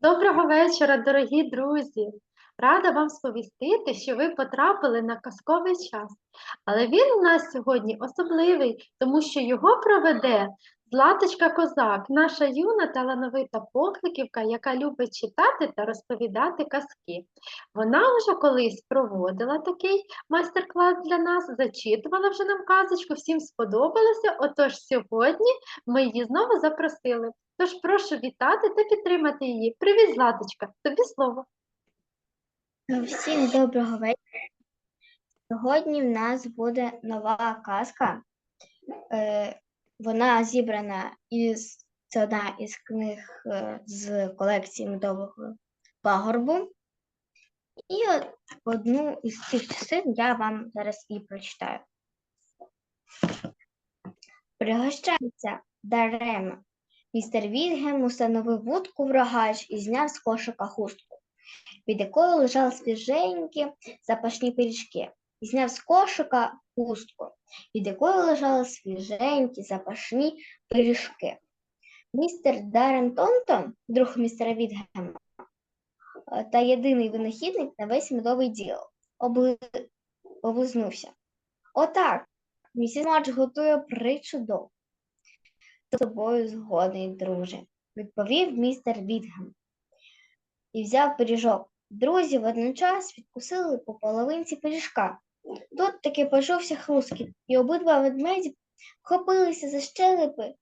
Доброго вечора, дорогі друзі! Рада вам сповістити, що ви потрапили на казковий час. Але він у нас сьогодні особливий, тому що його проведе Златочка Козак, наша юна талановита покликівка, яка любить читати та розповідати казки. Вона вже колись проводила такий майстер-клас для нас, зачитувала вже нам казочку, всім сподобалося. Отож, сьогодні ми її знову запросили. Тож прошу вітати та підтримати її. Привіт, Златочка, тобі слово. Всім доброго вечора. Сьогодні в нас буде нова казка. Е, Вона зібрана із це одна із книг е, з колекції медового пагорбу. І одну із цих частин я вам зараз і прочитаю. Пригощається дарема. Містер Вільгем установив вудку в рогач і зняв з кошика хустку під якою лежали свіженькі запашні пиріжки, і зняв з кошика хустку, під якою лежали свіженькі запашні пиріжки. Містер Дарен Тонтон, друг містера Відгема, е, та єдиний винахідник на весь медовий діл, обли... облизнувся. Отак, місіс Мадж готує причудов. З тобою згодний, друже, відповів містер Відгем і взяв пиріжок. Друзі водночас відкусили по половинці пиріжка. Тут таки почувся хрускіт, і обидва ведмеді вхопилися за щелепи.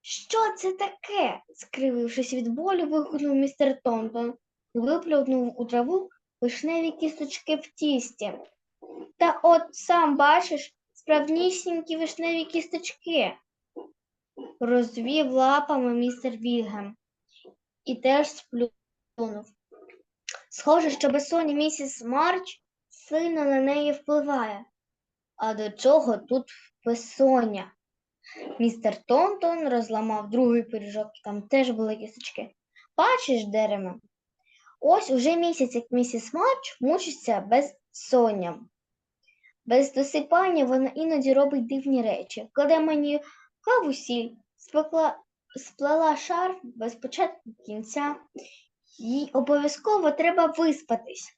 Що це таке? скривившись від болю, вигукнув містер Тонтон і виплюнув у траву вишневі кісточки в тісті. Та от сам бачиш справнісінькі вишневі кісточки, розвів лапами містер Вільгем і теж сплюнув. Схоже, що безсоння місіс Марч сильно на неї впливає. А до чого тут безсоння? Містер Тонтон розламав другий пиріжок, там теж були кісточки. Бачиш, дереме? Ось уже місяць, як місіс Марч мучиться безсонням. Без досипання вона іноді робить дивні речі. Кладе мені каву сіль, спекла, сплела шарф без початку кінця. Їй обов'язково треба виспатись.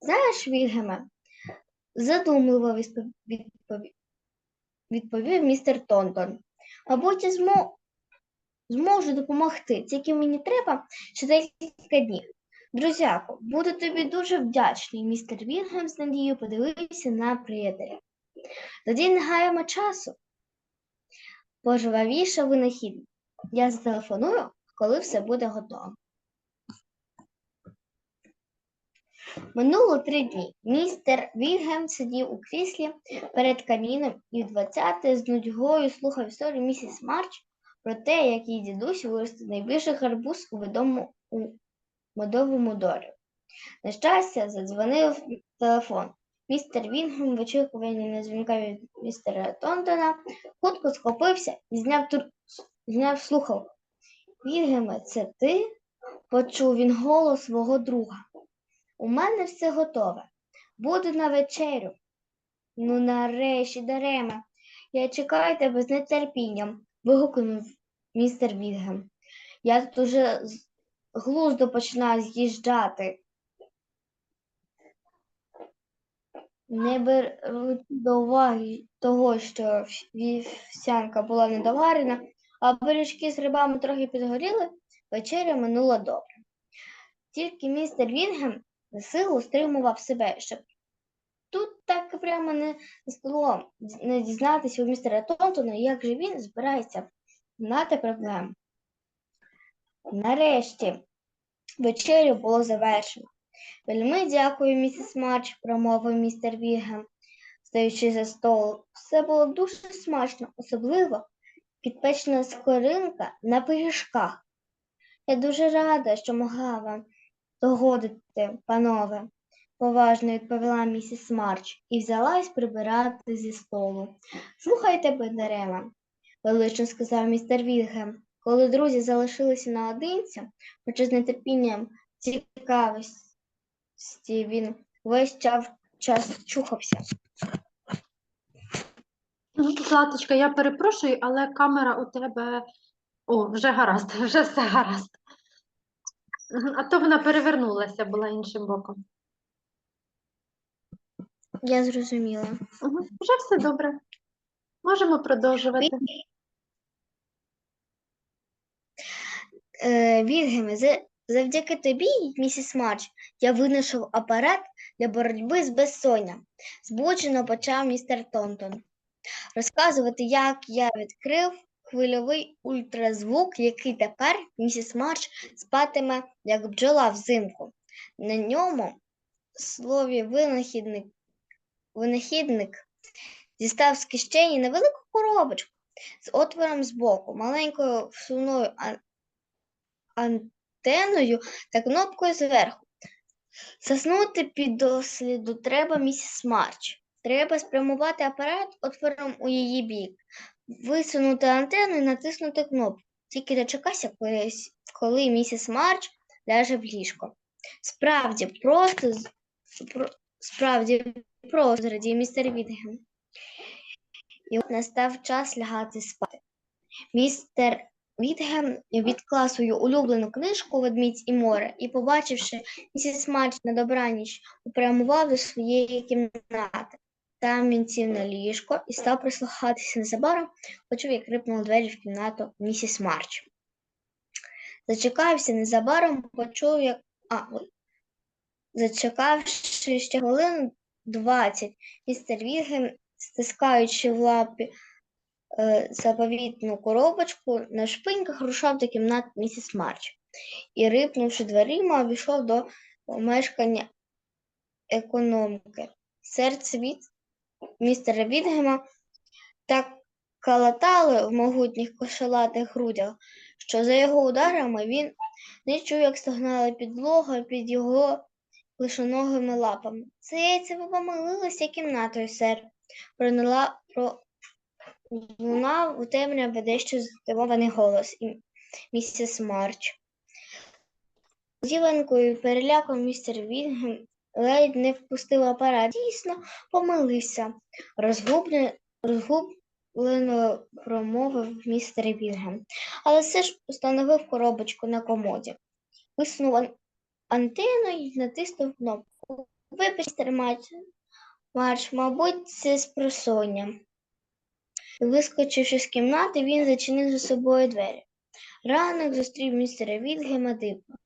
Знаєш, Вільгеме, задумливо відпов- відповів, містер Тонтон. Мабуть, я змо... зможу допомогти, тільки мені треба ще декілька днів. Друзяко, буду тобі дуже вдячний. Містер Вільгем з надією подивився на приятеля. Тоді не гаємо часу. Пожвавіше винахідник. Я зателефоную, коли все буде готово. Минуло три дні. Містер Вільгем сидів у кріслі перед каміном і в двадцяте з нудьгою слухав історію місіс Марч про те, як її дідусь виростив найбільший гарбуз у відому у медовому дорі. На щастя, задзвонив телефон. Містер Вінгем в очікуванні на дзвінка від містера Тонтона хутко схопився і зняв, тур... зняв слухавку. Вільгеме, це ти? почув він голос свого друга. У мене все готове. Буду на вечерю. Ну, нарешті, Дареме, я чекаю тебе з нетерпінням, вигукнув містер Вільгем. Я тут уже з глузду починаю з'їжджати. Не беруть до уваги того, що вівсянка була недоварена, а пиріжки з рибами трохи підгоріли, вечеря минула добре. Тільки містер Вінгем силу стримував себе, щоб тут так прямо не столом не дізнатися у містера Тонтона, як же він збирається знати проблему. Нарешті вечерю було завершено. Вельми дякую, місіс Марч, промовив містер Вігем, стоячи за столу. Все було дуже смачно, особливо підпечена скоринка на пиріжках. Я дуже рада, що могла вам догодити, панове, поважно відповіла місіс Марч і взялась прибирати зі столу. Слухайте, Бендарема, велично сказав містер Вільгем, коли друзі залишилися наодинці, хоча з нетерпінням цікавості він весь час, час чухався. Ну, Златочка, я перепрошую, але камера у тебе. О, вже гаразд, вже все гаразд. А то вона перевернулася, була іншим боком. Я зрозуміла. Угу. Вже все добре. Можемо продовжувати. Е, Вільгеме, за- завдяки тобі, місіс Марч, я винайшов апарат для боротьби з безсонням. Збуджено почав містер Тонтон. Розказувати, як я відкрив хвильовий ультразвук, який тепер місіс Марч спатиме, як бджола взимку. На ньому слові винахідник, винахідник дістав з кишені невелику коробочку з отвором збоку, маленькою всуною ан- антеною та кнопкою зверху. Заснути під досліду треба місіс Марч. Треба спрямувати апарат отвором у її бік, висунути антенну і натиснути кнопку. Тільки дочекайся коли місіс Марч ляже в ліжко. Справді, просто про- справді просто зрадів містер Відгем. І от настав час лягати спати. Містер Відгем відклав свою улюблену книжку Ведмідь і море і, побачивши місіс Марч на добраніч, попрямував до своєї кімнати. Там він сів на ліжко і став прислухатися незабаром, почув, як рипнули двері в кімнату місіс Марч. Зачекався незабаром, почув, як. А. Зачекавши ще хвилин двадцять, містер Вільгем, стискаючи в лапі е, заповітну коробочку, на шпиньках рушав до кімнат місіс Марч і, рипнувши дверима, обійшов до помешкання економки. Серце від містера Відгема так калатали в могутніх кошелатих грудях, що за його ударами він не чув, як стогнала підлога під його лишоногими лапами. Здається, ви помилилися кімнатою, сер. Пронила про лунав у темряві дещо здивований голос і місіс Марч. Зіленкою переляком містер Вільгем ледь не впустив апарат. Дійсно, помилився. Розгубле- Розгублено промовив містер Вільгем. Але все ж установив коробочку на комоді. Висунув ан- антенну і натиснув кнопку. Вибач, містер Марч, Марч, мабуть, це спросоння. Вискочивши з кімнати, він зачинив за собою двері. Ранок зустрів містера Вільгема дивно.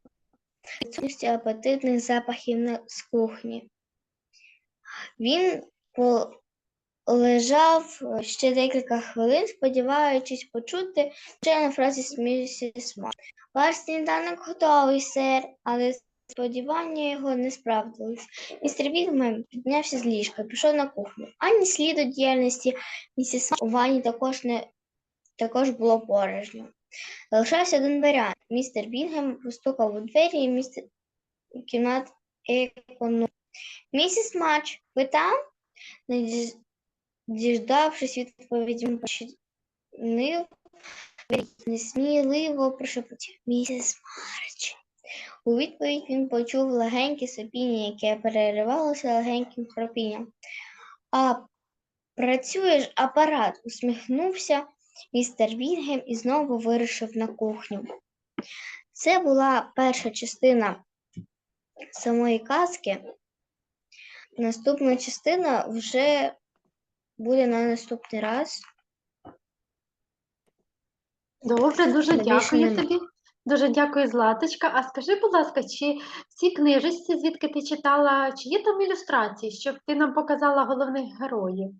Відсутності апетитних запахів з кухні. Він полежав е, ще декілька хвилин, сподіваючись почути ще на фразі місіс Марч. Ваш сніданок готовий, сер, але сподівання його не справдились. Містер Вільгем піднявся з ліжка, пішов на кухню. Ані сліду діяльності місіс Марч у ванні також не також було порожньо. Залишався один варіант. Містер Бінгем постукав у двері і містер кімнат економ. Місіс Мач, ви там? Не діждавшись відповіді, починив, несміливо прошепотів. Місіс Марч. У відповідь він почув легеньке сопіння, яке переривалося легеньким хропінням. А працює ж апарат, усміхнувся містер Вільгем і знову вирушив на кухню. Це була перша частина самої казки. Наступна частина вже буде на наступний раз. Добре, дуже дякую тобі. Дуже дякую, Златочка. А скажи, будь ласка, чи в цій книжечці, звідки ти читала, чи є там ілюстрації, щоб ти нам показала головних героїв?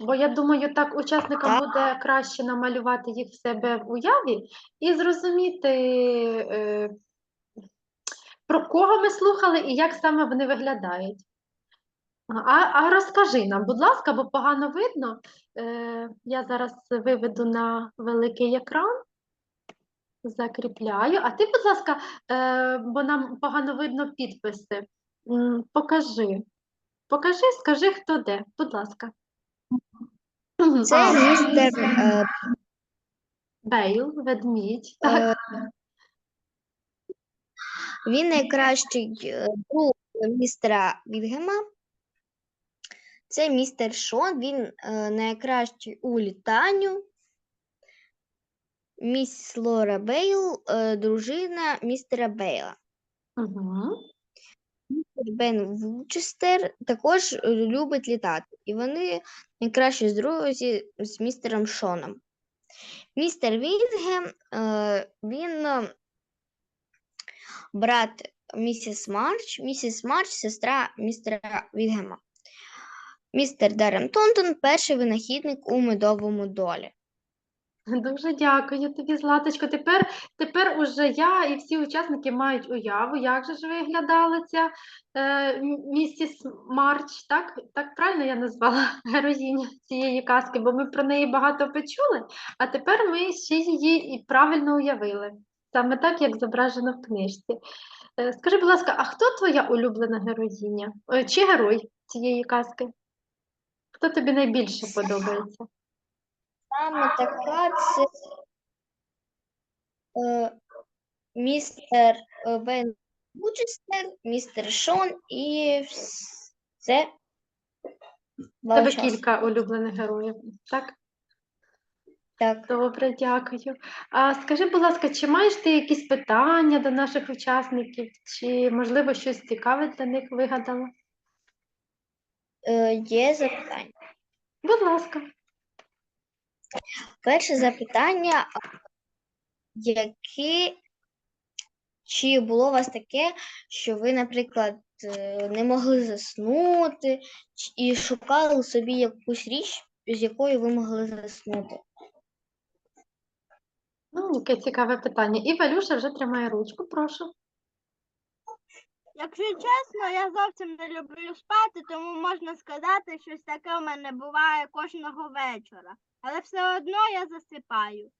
Бо я думаю, так учасникам Так. буде краще намалювати їх в себе в уяві і зрозуміти, е, про кого ми слухали і як саме вони виглядають. А, а розкажи нам, будь ласка, бо погано видно. Е, я зараз виведу на великий екран, закріпляю. А ти, будь ласка, е, бо нам погано видно підписи. Покажи. Покажи, скажи, хто де, будь ласка. Це містер е, Бейл, ведмідь. Так. Е, Він найкращий е, друг містера Вільгема. Це містер Шон, він е, найкращий у літанню. міс Лора Бейл, е, дружина містера Бейла. Угу. Бен Вучестер також е, любить літати, і вони найкращі друзі з містером Шоном. Містер Вітгем, е, він е, брат місіс Марч, місіс Марч сестра містера Вінгема. Містер Даррен Тонтон перший винахідник у медовому долі. Дуже дякую тобі, Златочко. Тепер, тепер уже я і всі учасники мають уяву, як же ж виглядала ця е, місіс Марч, так? Так правильно я назвала героїню цієї казки, бо ми про неї багато почули, а тепер ми ще її і правильно уявили. Саме так, як зображено в книжці. Е, скажи, будь ласка, а хто твоя улюблена героїня? Е, чи герой цієї казки? Хто тобі найбільше подобається? Саме така це е, містер е, Бен Вучестер, містер Шон і все. У тебе кілька улюблених героїв, так? Так. Добре, дякую. А скажи, будь ласка, чи маєш ти якісь питання до наших учасників, чи, можливо, щось цікаве для них вигадала? Е, є запитання. Будь ласка. Перше запитання, які, чи було у вас таке, що ви, наприклад, е, не могли заснути і шукали собі якусь річ, з якою ви могли заснути? Ну, яке цікаве питання. І Валюша вже тримає ручку, прошу. Якщо чесно, я зовсім не люблю спати, тому можна сказати, щось таке у мене буває кожного вечора. Але все одно я засипаю.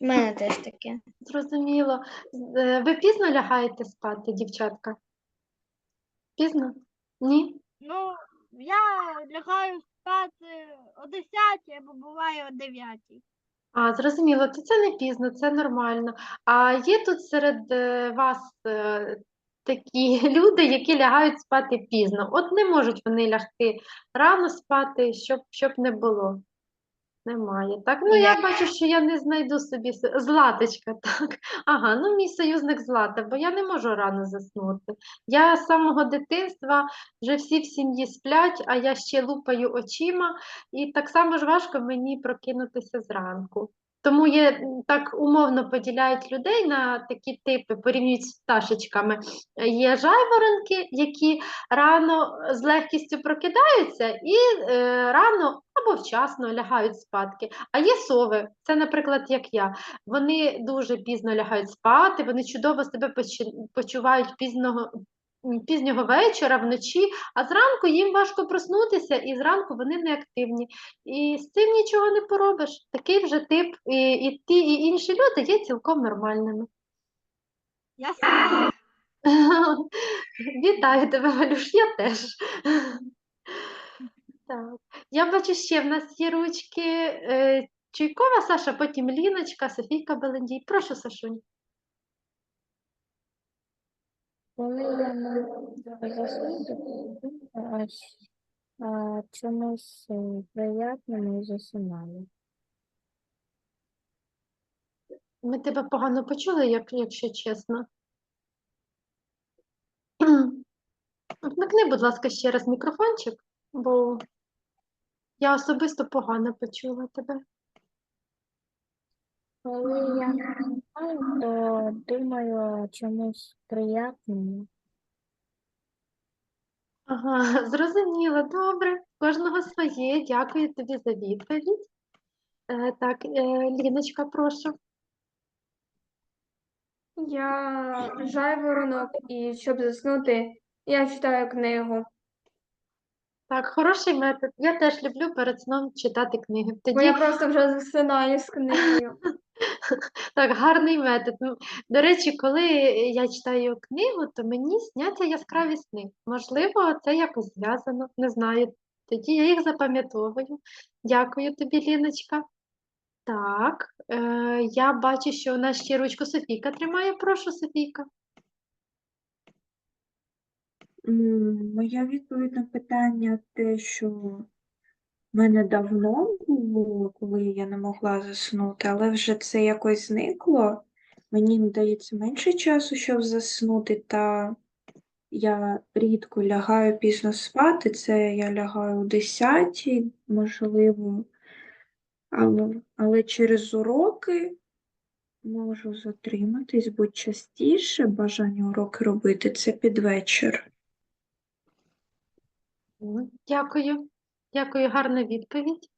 У мене теж таке. Зрозуміло. Е, Ви пізно лягаєте спати, дівчатка? Пізно? Ні? Ну, я лягаю спати о 10 або буває о 9. А, зрозуміло, то це не пізно, це нормально. А є тут серед е, вас е, такі люди, якілягають спати пізно. От не можуть вони лягти рано спати, щоб, щоб не було. Немає. Так, ну я Я- бачу, що я не знайду собі Златочка, так. Ага, ну мій союзник Злата, бо я не можу рано заснути. Я з самого дитинства вже всі в сім'ї сплять, а я ще лупаю очима, і так само ж важко мені прокинутися зранку. Тому є так умовно поділяють людей на такі типи, порівнюють з пташечками. Є жайворонки, які рано з легкістю прокидаються і е, рано або вчасно лягають спадки. А є сови, це, наприклад, як я. Вони дуже пізно лягають спати, вони чудово себе почувають пізного. Пізнього вечора, вночі, а зранку їм важко проснутися, і зранку вони неактивні. І з цим нічого не поробиш. Такий вже тип, і, і ті, і інші люди є цілком нормальними. Я. Вітаю тебе, Валюш, я теж. Так. Я бачу, ще в нас є ручки. е, Чуйкова Саша, потім Ліночка, Софійка Белендій. Прошу, Сашунь. Коли я заснути, аж а, чомусь е, приятному засинаю. Ми тебе погано почули, як, якщо чесно. Вмикни, будь ласка, ще раз мікрофончик, бо я особисто погано почула тебе. Коли я то думаю чомусь приятному. Ага, зрозуміло, добре. Кожного своє. Дякую тобі за відповідь. Е, так, е, Ліночка, прошу. Я жайворонок, і щоб заснути, я читаю книгу. Так, хороший метод. Я теж люблю перед сном читати книги. Бо Тоді я просто вже засинаю з книгою. так, гарний метод. Ну, До речі, коли я читаю книгу, то мені сняться яскраві сни. Можливо, це якось зв'язано, не знаю. Тоді я їх запам'ятовую. Дякую тобі, Ліночка. Так, е, я бачу, що у нас ще ручку Софійка тримає. Прошу, Софійка. Моя відповідь на питання те, що в мене давно було, коли я не могла заснути, але вже це якось зникло. Мені дається менше часу, щоб заснути, та я рідко лягаю пізно спати. Це я лягаю о 10, можливо, але, але через уроки можу затриматись, бо частіше бажання уроки робити це під вечір. Дякую. Дякую, гарна відповідь.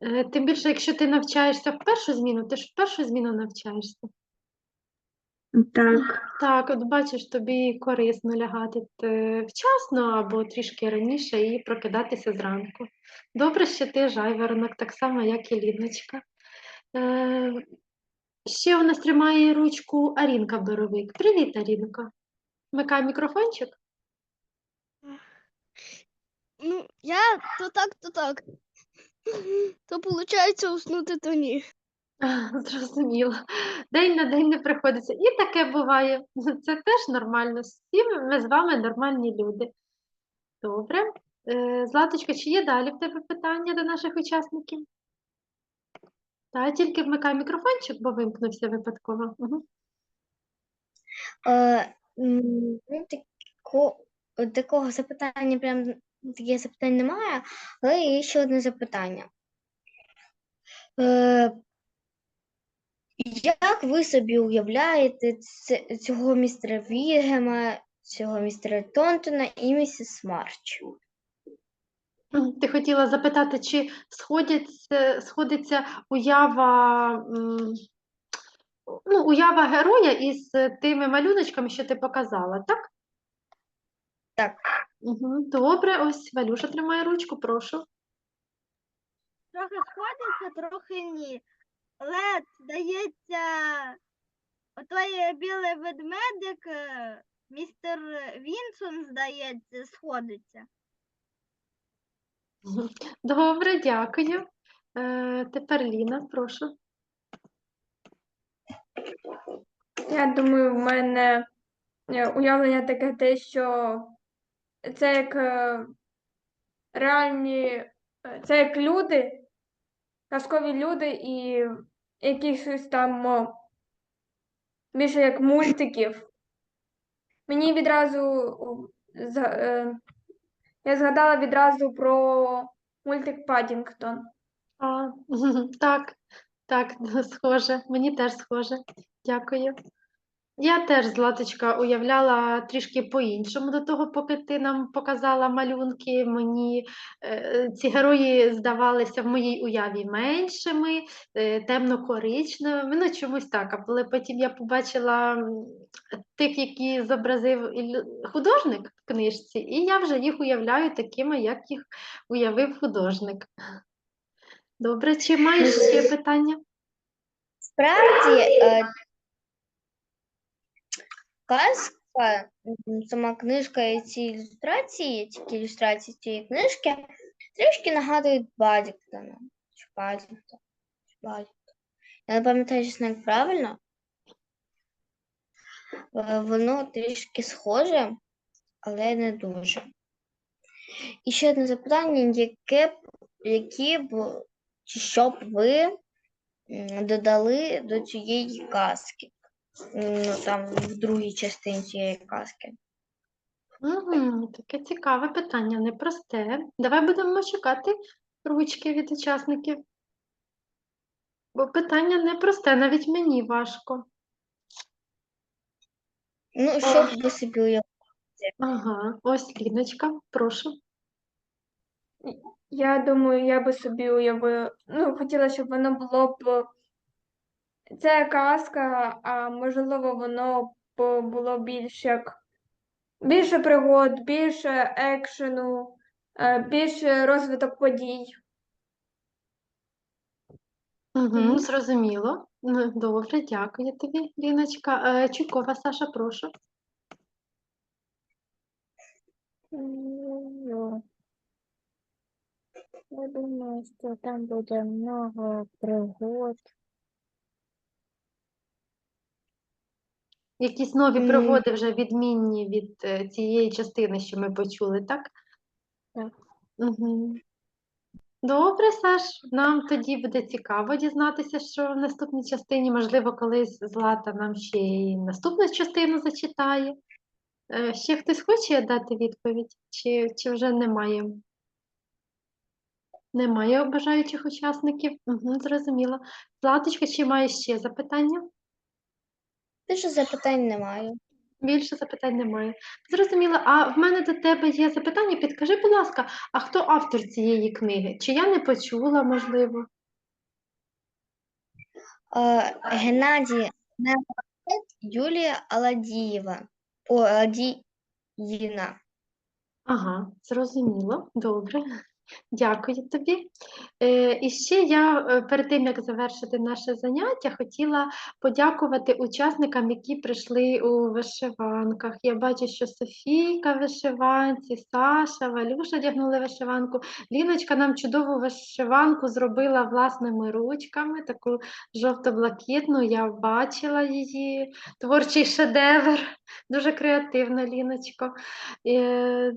Е, Тим більше, якщо ти навчаєшся в першу зміну, ти ж в першу зміну навчаєшся. Так. Так, от бачиш, тобі корисно лягати е, вчасно або трішки раніше і прокидатися зранку. Добре, що ти жайворонок, так само, як і Ліночка. Е, ще у нас тримає ручку Арінка Боровик. Привіт, Арінка. Вмикай мікрофончик. Ну, я то так, то так. То виходить уснути, то ні. Зрозуміло. День на день не приходиться. І таке буває. Це теж нормально. Всі ми з вами нормальні люди. Добре. Е, Златочка, чи є далі в тебе питання до наших учасників? Так, тільки вмикай мікрофончик, бо вимкнувся випадково. Угу. Е, ну, тако, такого запитання, прям таких запитань немає, але є ще одне запитання. Е, як ви собі уявляєте цього містера Вігема, цього містера Тонтона і місіс Марч? Ти хотіла запитати, чи сходяться, сходиться уява, ну, уява героя із тими малюночками, що ти показала, так? Так. Угу. Добре, ось Валюша тримає ручку, прошу. Трохи сходиться, трохи ні. Але, здається, отой білий ведмедик, е, містер Вінсон, здається, сходиться. Добре, дякую. Е, тепер Ліна, прошу. Я думаю, в мене е, уявлення таке те, що це як е, реальні, е, це як люди, казкові люди і якихось там більше як мультиків. Мені відразу о, е, я згадала відразу про мультик Паддінгтон. А, так, так, схоже. Мені теж схоже. Дякую. Я теж, Златочка, уявляла трішки по-іншому до того, поки ти нам показала малюнки. Мені е, ці герої здавалися в моїй уяві меншими, е, темно-коричневими, ну чомусь так. А коли потім я побачила тих, які зобразив художник в книжці, і я вже їх уявляю такими, як їх уявив художник. Добре, чи маєш ще питання? Справді, е, казка, сама книжка і ці ілюстрації, тільки ілюстрації цієї книжки, трішки нагадують Баддінгтон. Я не пам'ятаю, чесно, як правильно. Е, Воно трішки схоже, але не дуже. І ще одне запитання, яке які б, чи що б ви додали до цієї казки? Ну, там, в другій частині цієї казки. Угу, таке цікаве питання, непросте. Давай будемо чекати ручки від учасників. Бо питання непросте, навіть мені важко. Ну, що б ви собі уявили? Ага, ось Ліночка, прошу. Я думаю, я би собі уявила, ну, хотіла, щоб воно було б. Це казка, а можливо, воно було більш як більше пригод, більше екшену, е, більше розвиток подій. Угу, зрозуміло. Ну, Добре, дякую тобі, Ліночка. Е, Чуйкова Саша, прошу. Ну, Я думаю, що там буде много пригод. Якісь нові пригоди вже відмінні від е, цієї частини, що ми почули, так? Так. Угу. Добре, Саш, нам тоді буде цікаво дізнатися, що в наступній частині, можливо, колись Злата нам ще й наступну частину зачитає. Е, Ще хтось хоче дати відповідь, чи, чи вже немає? Немає бажаючих учасників? Угу, зрозуміло. Златочка, чи має ще запитання? Більше запитань немає. Більше запитань немає. Зрозуміло. А в мене до тебе є запитання. Підкажи, будь ласка, а хто автор цієї книги? Чи я не почула, можливо? Е, Геннадій Невротет, Юлія Аладієва. О, Аладіїна. Ага, зрозуміло. Добре. Дякую тобі. Е, і ще я е, перед тим, як завершити наше заняття, хотіла подякувати учасникам, які прийшли у вишиванках. Я бачу, що Софійка в вишиванці, Саша, Валюша одягнули вишиванку. Ліночка нам чудову вишиванку зробила власними ручками, таку жовто-блакитну. Я бачила її творчий шедевр. Дуже креативна Ліночко. Е,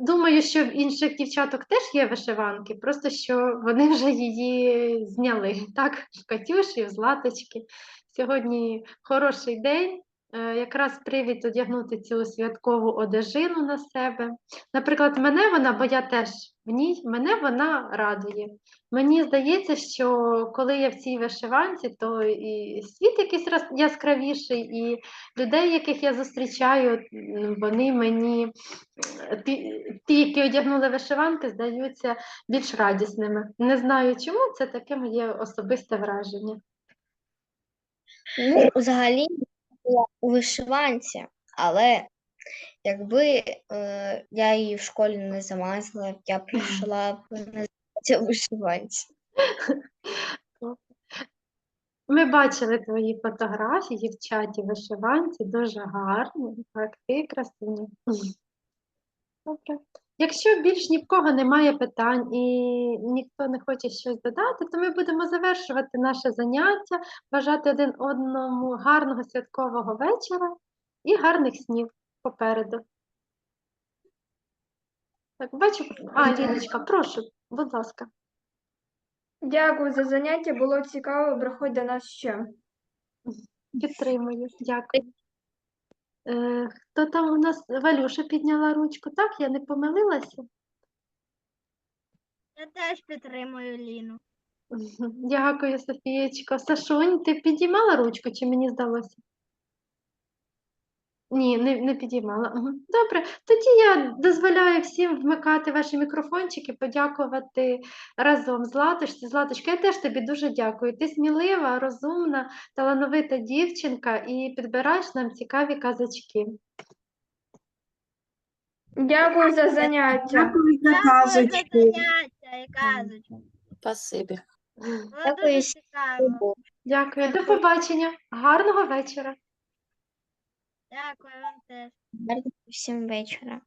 Думаю, що в інших дівчаток теж є вишиванки, просто що вони вже її зняли. Так, в Катюші, в Златочки. Сьогодні хороший день, якраз привід одягнути цю святкову одежину на себе. Наприклад, мене вона, бо я теж в ній, мене вона радує. Мені здається, що коли я в цій вишиванці, то і світ якийсь яскравіший, і людей, яких я зустрічаю, вони мені е, ті, які одягнули вишиванки, здаються більш радісними. Не знаю чому, це таке моє особисте враження. Ну, взагалі, у вишиванці, але якби е, я її в школі не замазала, я прийшла б на заняття у вишиванці. Ми бачили твої фотографії в чаті вишиванці, дуже гарні, ти красуня. Добре. Якщо більш ні в кого немає питань і ніхто не хоче щось додати, то ми будемо завершувати наше заняття, бажати один одному гарного святкового вечора і гарних снів попереду. Так, бачу, а, Ліночка, прошу, будь ласка. Дякую за заняття, було цікаво, приходь до нас ще. Підтримую, дякую. Е, хто там у нас? Валюша підняла ручку, так? Я не помилилася? Я теж підтримую Ліну. Дякую, Софієчко. Сашунь, ти підіймала ручку, чи мені здалося? Ні, не, не підіймала. Добре, тоді я дозволяю всім вмикати ваші мікрофончики, подякувати разом Златочці. Златочка, я теж тобі дуже дякую. Ти смілива, розумна, талановита дівчинка і підбираєш нам цікаві казочки. Дякую за заняття. Дякую за Дякую за казочки. Спасибі. Дякую. Дякую, до побачення. Гарного вечора. Дякую вам теж. Гарного всім вечора.